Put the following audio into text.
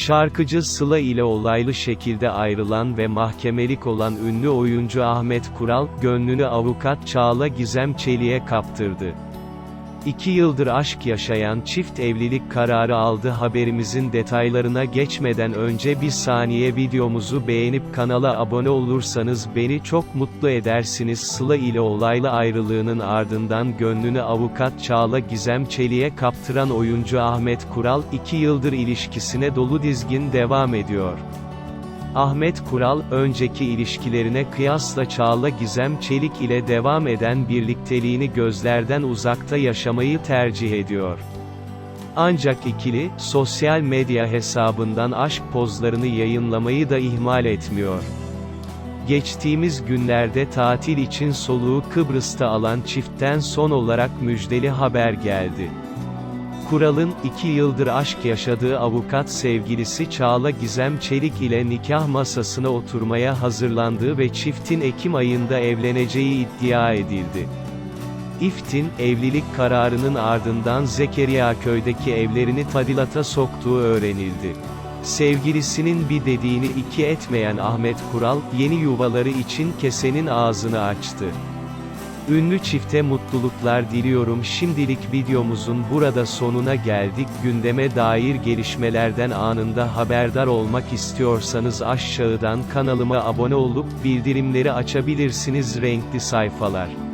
Şarkıcı Sıla ile olaylı şekilde ayrılan ve mahkemelik olan ünlü oyuncu Ahmet Kural, gönlünü avukat Çağla Gizem Çelik'e kaptırdı. İki yıldır aşk yaşayan çift evlilik kararı aldı haberimizin detaylarına geçmeden önce bir saniye videomuzu beğenip kanala abone olursanız beni çok mutlu edersiniz Sıla ile olaylı ayrılığının ardından gönlünü avukat Çağla Gizem Çelik'e kaptıran oyuncu Ahmet Kural, iki yıldır ilişkisine dolu dizgin devam ediyor. Ahmet Kural, önceki ilişkilerine kıyasla Çağla Gizem Çelik ile devam eden birlikteliğini gözlerden uzakta yaşamayı tercih ediyor. Ancak ikili, sosyal medya hesabından aşk pozlarını yayınlamayı da ihmal etmiyor. Geçtiğimiz günlerde tatil için soluğu Kıbrıs'ta alan çiftten son olarak müjdeli haber geldi. Kural'ın, iki yıldır aşk yaşadığı avukat sevgilisi Çağla Gizem Çelik ile nikah masasına oturmaya hazırlandığı ve çiftin Ekim ayında evleneceği iddia edildi. İFT'in, evlilik kararının ardından Zekeriya köydeki evlerini tadilata soktuğu öğrenildi. Sevgilisinin bir dediğini iki etmeyen Ahmet Kural, yeni yuvaları için kesenin ağzını açtı. Ünlü çifte mutluluklar diliyorum. Şimdilik videomuzun burada sonuna geldik. Gündeme dair gelişmelerden anında haberdar olmak istiyorsanız aşağıdan kanalıma abone olup bildirimleri açabilirsiniz. Renkli sayfalar.